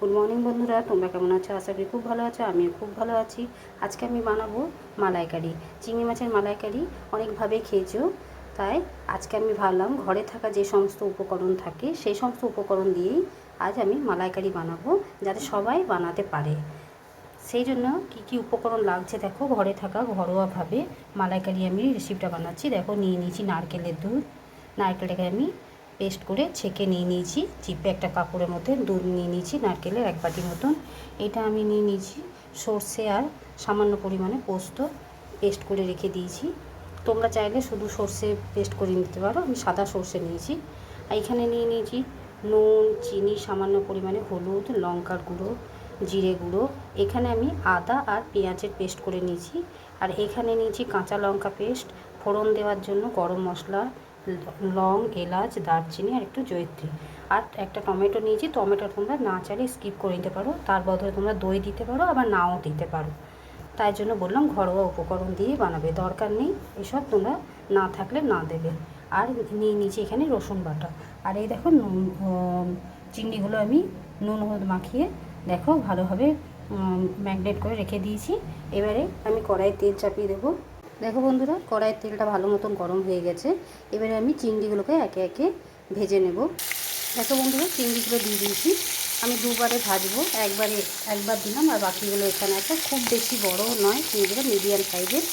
Good morning বন্ধুরা। তোমরা কেমন আছো? আশা করি খুব ভালো আছো, আমিও খুব ভালো আছি। আজকে আমি বানাবো মালাইকারি। চিংড়ি মাছের মালাইকারি অনেকভাবে খেয়েছো, তাই আজকে আমি ভাবলাম ঘরে থাকা যে সমস্ত উপকরণ থাকে, সেই সমস্ত উপকরণ দিয়েই আজ আমি মালাইকারি বানাবো, যাতে সবাই বানাতে পারে। সেই জন্য কী কী উপকরণ লাগছে দেখো, ঘরে থাকা ঘরোয়াভাবে মালাইকারি আমি রেসিপিটা বানাচ্ছি। দেখো, নিয়ে নিয়েছি নারকেলের দুধ। নারকেলটাকে আমি পেস্ট করে ছেঁকে নিয়ে নিয়েছি। চিপে একটা কাপড়ের মধ্যে দুধ নিয়ে নিয়েছি, নারকেলের এক বাটি মতন। এটা আমি নিয়ে নিয়েছি। সর্ষে আর সামান্য পরিমাণে পোস্ত পেস্ট করে রেখে দিয়েছি। তোমরা চাইলে শুধু সর্ষে পেস্ট করে নিতে পারো। আমি সাদা সর্ষে নিয়েছি। আর এখানে নিয়ে নিয়েছি নুন, চিনি, সামান্য পরিমাণে হলুদ, লঙ্কার গুঁড়ো, জিরে গুঁড়ো। এখানে আমি আদা আর পেঁয়াজের পেস্ট করে নিয়েছি। আর এখানে নিয়েছি কাঁচা লঙ্কা পেস্ট। ফোড়ন দেওয়ার জন্য গরম মশলা লং, এলাচ, দারচিনি আর একটু জয়িত্রী। আর একটা টমেটো নিয়েছি, টমেটো তোমরা না চাইলে স্কিপ করে নিতে পারো। তার বদলে তোমরা দই দিতে পারো, আবার নাও দিতে পারো। তাই জন্য বললাম ঘরোয়া উপকরণ দিয়ে বানাবে, দরকার নেই, এসব তোমরা না থাকলে না দেবে। আর নিয়ে নিচে এখানে রসুন বাটা। আর এই দেখো নুন চিংড়িগুলো আমি নুন, হলুদ মাখিয়ে দেখো ভালোভাবে ম্যাগনেট করে রেখে দিয়েছি। এবারে আমি কড়াইয়ে তেল চাপিয়ে দেবো। দেখো বন্ধুরা, কড়াইয়ের তেলটা ভালো মতন গরম হয়ে গেছে। এবারে আমি চিংড়িগুলোকে একে একে ভেজে নেব। দেখো বন্ধুরা, চিংড়িগুলো দিয়ে দিয়েছি। আমি দুবারে ভাজবো, একবারে একবার দিলাম, আর বাকিগুলো এখানে আছে। খুব বেশি বড় নয়, চিংড়িগুলো মিডিয়াম সাইজের।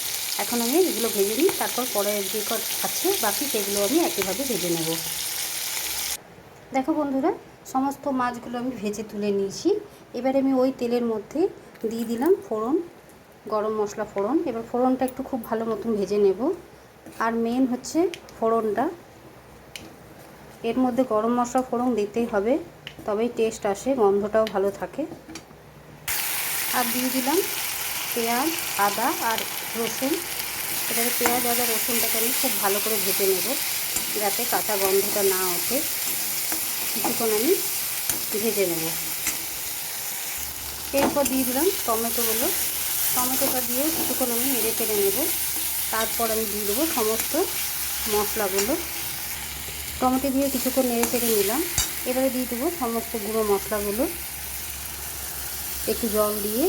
এখন আমি এগুলো ভেজে নিই, তারপর পরে যে কট আছে, বাকি সেগুলো আমি একইভাবে ভেজে নেব। দেখো বন্ধুরা, সমস্ত মাছগুলো আমি ভেজে তুলে নিয়েছি। এবারে আমি ওই তেলের মধ্যে দিয়ে দিলাম ফোড়ন। গরম মশলা ফোড়ন। এবার ফোড়নটা একটু খুব ভালো মতন ভেজে নেব। আর মেন হচ্ছে ফোড়নটা। এর মধ্যে গরম মশলা ফোড়ন দিতেই হবে, তবেই টেস্ট আসে, গন্ধটাও ভালো থাকে। আর দিয়ে দিলাম পেঁয়াজ, আদা আর রসুন। এবারে পেঁয়াজ, আদা, রসুনটাকে আমি খুব ভালো করে ভেজে নেব, যাতে কাঁচা গন্ধটা না ওঠে। কিছুক্ষণ আমি ভেজে নেব। এরপর দিয়ে দিলাম টমেটোগুলো। টমেটোটা দিয়ে কিছুক্ষণ আমি নেড়ে ফেড়ে নেব। তারপর আমি দিয়ে দেবো সমস্ত মশলাগুলো। টমেটো দিয়ে কিছুক্ষণ নেড়ে ফেড়ে নিলাম। এবারে দিয়ে দেবো সমস্ত গুঁড়ো মশলাগুলো। একটু জল দিয়ে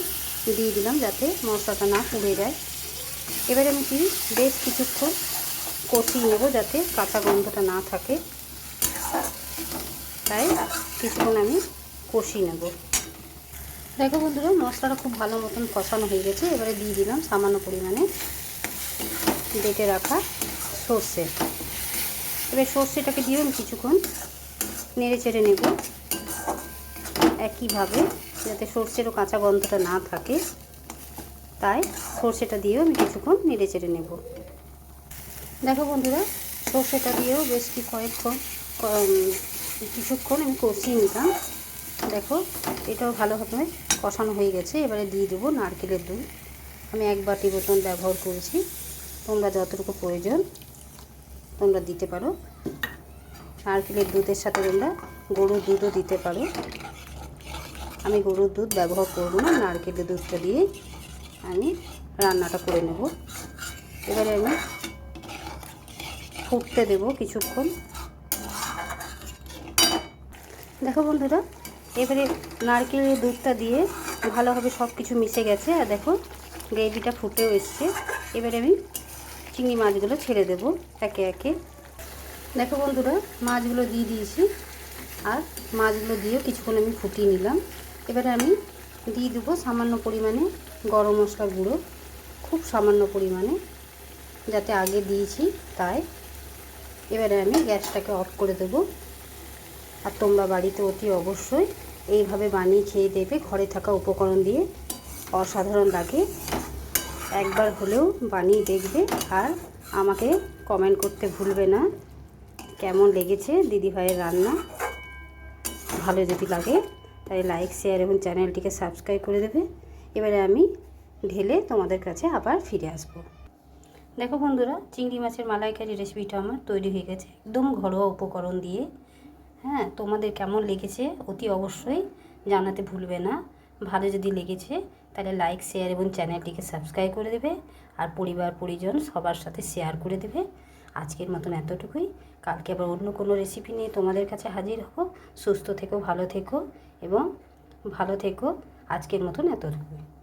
দিয়ে দিলাম যাতে মশলাটা না পুড়ে যায়। এবারে আমি কি বেশ কিছুক্ষণ কষিয়ে নেব যাতে কাঁচা গন্ধটা না থাকে। তাই কিছুক্ষণ আমি কষিয়ে নেব। দেখো বন্ধুরা, মশলাটা খুব ভালো মতন কষানো হয়ে গেছে। এবারে দিয়ে দিলাম সামান্য পরিমাণে বেটে রাখা সর্ষে। এবার সর্ষেটাকে দিয়েও আমি কিছুক্ষণ নেড়ে চেড়ে নেব। একইভাবে যাতে সর্ষেরও কাঁচা গন্ধটা না থাকে, তাই সর্ষেটা দিয়েও আমি কিছুক্ষণ নেড়ে চেড়ে নেব। দেখো বন্ধুরা, সর্ষেটা দিয়েও বেশ কি কয়েকক্ষণ কিছুক্ষণ আমি কষিয়ে নিলাম। দেখো, এটাও ভালোভাবে কষানো হয়ে গেছে, এবারে দিয়ে দেবো নারকেলের দুধ। আমি এক বাটি মতন ব্যবহার করেছি, তোমরা যতটুকু প্রয়োজন তোমরা দিতে পারো। নারকেলের দুধের সাথে তোমরা গরুর দুধও দিতে পারো। আমি গরুর দুধ ব্যবহার করব না, নারকেলের দুধটা দিয়ে আমি রান্নাটা করে নেব। এবারে আমি ফুটতে দেব কিছুক্ষণ। দেখো বন্ধুরা এবারে নারকেলের দুধটা দিয়ে ভালোভাবে সব কিছু মিশে গেছে, আর দেখো গ্রেভিটা ফুটেও এসছে। এবারে আমি চিংড়ি মাছগুলো ছেড়ে দেব একে একে। দেখো বন্ধুরা, মাছগুলো দিয়ে দিয়েছি, আর মাছগুলো দিয়েও কিছুক্ষণ আমি ফুটিয়ে নিলাম। এবারে আমি দিয়ে দেবো সামান্য পরিমাণে গরম মশলা গুঁড়ো, খুব সামান্য পরিমাণে, যাতে আগে দিয়েছি তাই। এবারে আমি গ্যাসটাকে অফ করে দেবো, আর তোমরা বাড়িতে অতি অবশ্যই এইভাবে বানিয়ে খেয়ে দেবে ঘরে থাকা উপকরণ দিয়ে অসাধারণ লাগে। একবার হলেও বানিয়ে দেখবে আর আমাকে কমেন্ট করতে ভুলবে না। কেমন লেগেছে দিদিভাইয়ের রান্না? ভালো যদি লাগে তাই লাইক শেয়ার এবং চ্যানেলটিকে সাবস্ক্রাইব করে দেবে। এবারে আমি ঢেলে তোমাদের কাছে আবার ফিরে আসব। দেখো বন্ধুরা, চিংড়ি মাছের মালাইকারি রেসিপিটা আমার তৈরি হয়ে গেছে। একদম ঘরোয়া উপকরণ দিয়ে হ্যাঁ তোমাদের কেমন লেগেছে অতি অবশ্যই জানাতে ভুলবে না। ভালো যদি লেগেছে, তাহলে লাইক শেয়ার এবং চ্যানেলটিকে সাবস্ক্রাইব করে দেবে আর পরিবার, পরিজন সবার সাথে শেয়ার করে দেবে। আজকের মতন এতটুকুই। কালকে আবার অন্য কোনো রেসিপি নিয়ে তোমাদের কাছে হাজির হব। সুস্থ থেকো, ভালো থেকো এবং ভালো থেকো। আজকের মতন এতটুকুই।